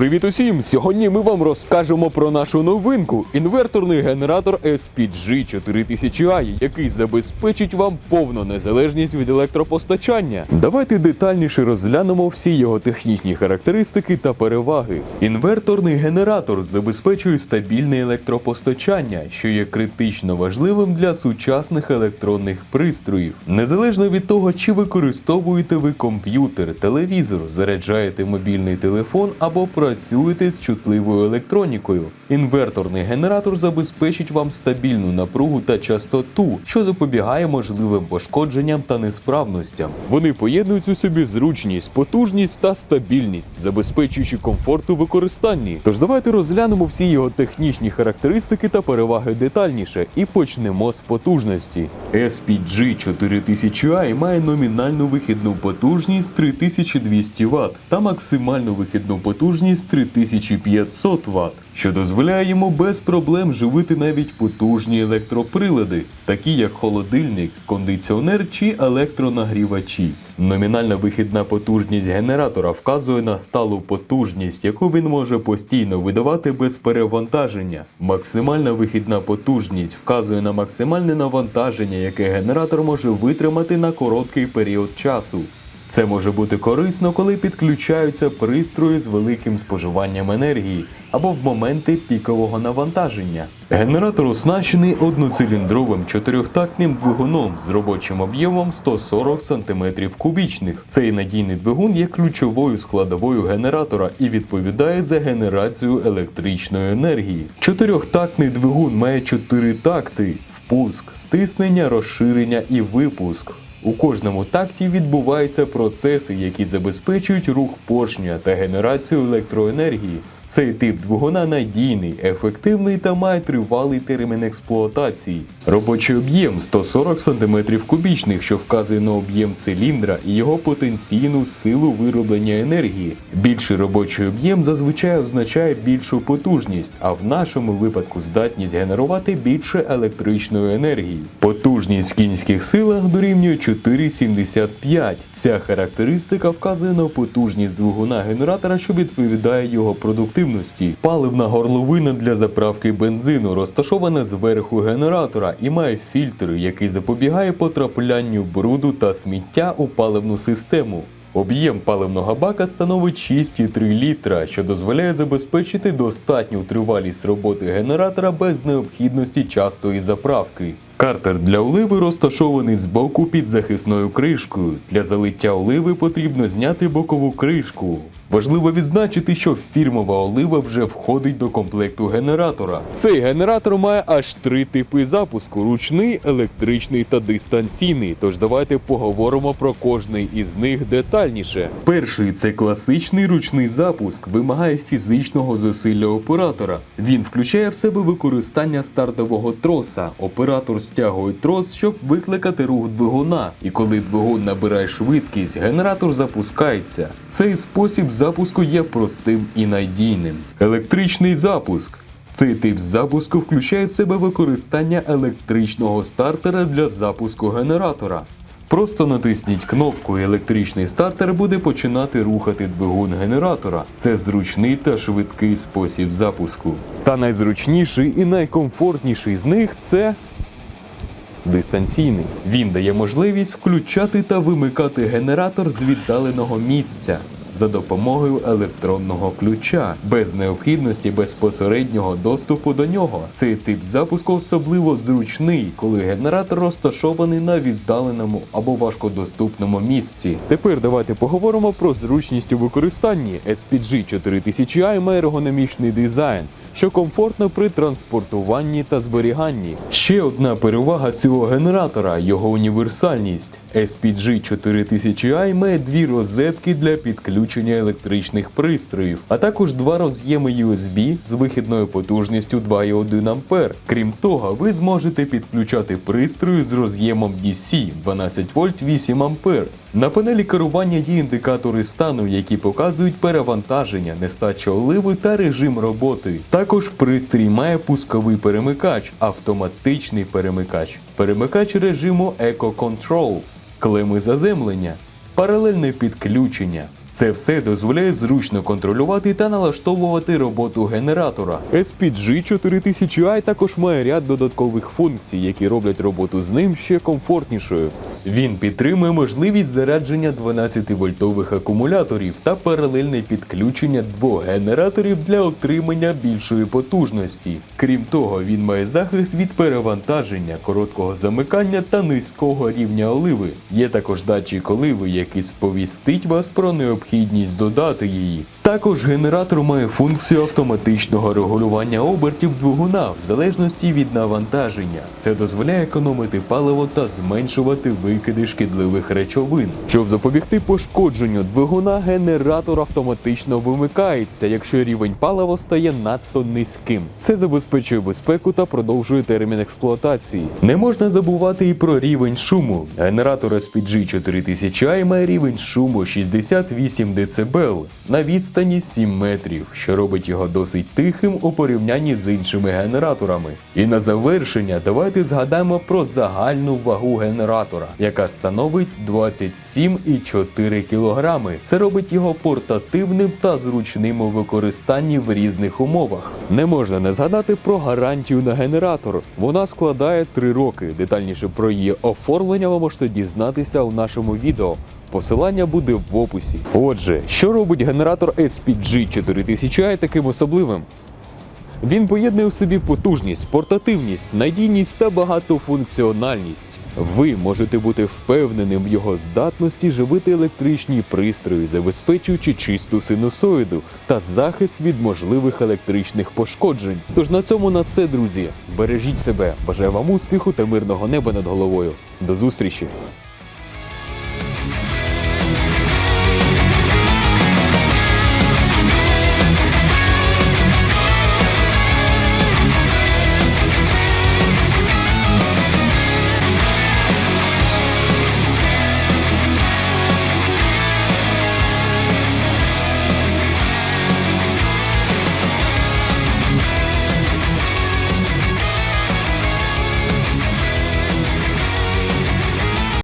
Привіт усім! Сьогодні ми вам розкажемо про нашу новинку інверторний генератор SPG 4000i, який забезпечить вам повну незалежність від електропостачання. Давайте детальніше розглянемо всі його технічні характеристики та переваги. Інверторний генератор забезпечує стабільне електропостачання, що є критично важливим для сучасних електронних пристроїв. Незалежно від того, чи використовуєте ви комп'ютер, телевізор, заряджаєте мобільний телефон або працюєте з чутливою електронікою. Інверторний генератор забезпечить вам стабільну напругу та частоту, що запобігає можливим пошкодженням та несправностям. Вони поєднують у собі зручність, потужність та стабільність, забезпечуючи комфорт у використанні. Тож давайте розглянемо всі його технічні характеристики та переваги детальніше і почнемо з потужності. SPG 4000i має номінальну вихідну потужність 3200 Вт та максимальну вихідну потужність 3500 Вт, що дозволяє йому без проблем живити навіть потужні електроприлади, такі як холодильник, кондиціонер чи електронагрівачі. Номінальна вихідна потужність генератора вказує на сталу потужність, яку він може постійно видавати без перевантаження. Максимальна вихідна потужність вказує на максимальне навантаження, яке генератор може витримати на короткий період часу. Це може бути корисно, коли підключаються пристрої з великим споживанням енергії або в моменти пікового навантаження. Генератор оснащений одноциліндровим чотирьохтактним двигуном з робочим об'ємом 140 см кубічних. Цей надійний двигун є ключовою складовою генератора і відповідає за генерацію електричної енергії. Чотирьохтактний двигун має чотири такти: впуск, стиснення, розширення і випуск. У кожному такті відбуваються процеси, які забезпечують рух поршня та генерацію електроенергії. Цей тип двигуна надійний, ефективний та має тривалий термін експлуатації. Робочий об'єм 140 см кубічних, що вказує на об'єм циліндра і його потенційну силу вироблення енергії. Більший робочий об'єм зазвичай означає більшу потужність, а в нашому випадку здатність генерувати більше електричної енергії. Потужність в кінських силах дорівнює 4,75. Ця характеристика вказує на потужність двигуна генератора, що відповідає його продуктивності. Паливна горловина для заправки бензину розташована зверху генератора і має фільтр, який запобігає потраплянню бруду та сміття у паливну систему. Об'єм паливного бака становить 6,3 літра, що дозволяє забезпечити достатню тривалість роботи генератора без необхідності частої заправки. Картер для оливи розташований збоку під захисною кришкою. Для залиття оливи потрібно зняти бокову кришку. Важливо відзначити, що фірмова олива вже входить до комплекту генератора. Цей генератор має аж три типи запуску: ручний, електричний та дистанційний. Тож давайте поговоримо про кожний із них детальніше. Перший це класичний ручний запуск, вимагає фізичного зусилля оператора. Він включає в себе використання стартового троса. Оператор стягує трос, щоб викликати рух двигуна. І коли двигун набирає швидкість, генератор запускається. Цей спосіб запуску є простим і надійним. Електричний запуск. Цей тип запуску включає в себе використання електричного стартера для запуску генератора. Просто натисніть кнопку, і електричний стартер буде починати рухати двигун генератора. Це зручний та швидкий спосіб запуску. Та найзручніший і найкомфортніший з них це дистанційний. Він дає можливість включати та вимикати генератор з віддаленого місця. За допомогою електронного ключа без необхідності безпосереднього доступу до нього. Цей тип запуску особливо зручний, коли генератор розташований на віддаленому або важкодоступному місці. Тепер давайте поговоримо про зручність у використанні. SPG 4000i має ергономічний дизайн що комфортно при транспортуванні та зберіганні. Ще одна перевага цього генератора його універсальність. SPG 4000i має дві розетки для підключення електричних пристроїв, а також два роз'єми USB з вихідною потужністю 2,1 А. Крім того, ви зможете підключати пристрої з роз'ємом DC 12 вольт 8 А. На панелі керування є індикатори стану, які показують перевантаження, нестача оливи та режим роботи. Також пристрій має пусковий перемикач, автоматичний перемикач, перемикач режиму Eco Control, клеми заземлення, паралельне підключення, Це все дозволяє зручно контролювати та налаштовувати роботу генератора. SPG 4000i також має ряд додаткових функцій, які роблять роботу з ним ще комфортнішою. Він підтримує можливість зарядження 12-вольтових акумуляторів та паралельне підключення двох генераторів для отримання більшої потужності. Крім того, він має захист від перевантаження, короткого замикання та низького рівня оливи. Є також датчик оливи, який сповістить вас про необхідність додати її. Також генератор має функцію автоматичного регулювання обертів двигуна в залежності від навантаження. Це дозволяє економити паливо та зменшувати викиди шкідливих речовин. Щоб запобігти пошкодженню двигуна, генератор автоматично вимикається, якщо рівень палива стає надто низьким. Це забезпечує безпеку та продовжує термін експлуатації. Не можна забувати і про рівень шуму. Генератор SPG 4000i має рівень шуму 68 дБ на відстані 7 метрів, що робить його досить тихим у порівнянні з іншими генераторами. І на завершення давайте згадаємо про загальну вагу генератора, яка становить 27,4 кг. Це робить його портативним та зручним у використанні в різних умовах. Не можна не згадати про гарантію на генератор. Вона складає 3 роки. Детальніше про її оформлення ви можете дізнатися у нашому відео. Посилання буде в описі. Отже, що робить генератор SPG 4000i таким особливим? Він поєднує в собі потужність, портативність, надійність та багатофункціональність. Ви можете бути впевненим в його здатності живити електричні пристрої, забезпечуючи чисту синусоїду та захист від можливих електричних пошкоджень. Тож на цьому на все, друзі. Бережіть себе, бажаю вам успіху та мирного неба над головою. До зустрічі!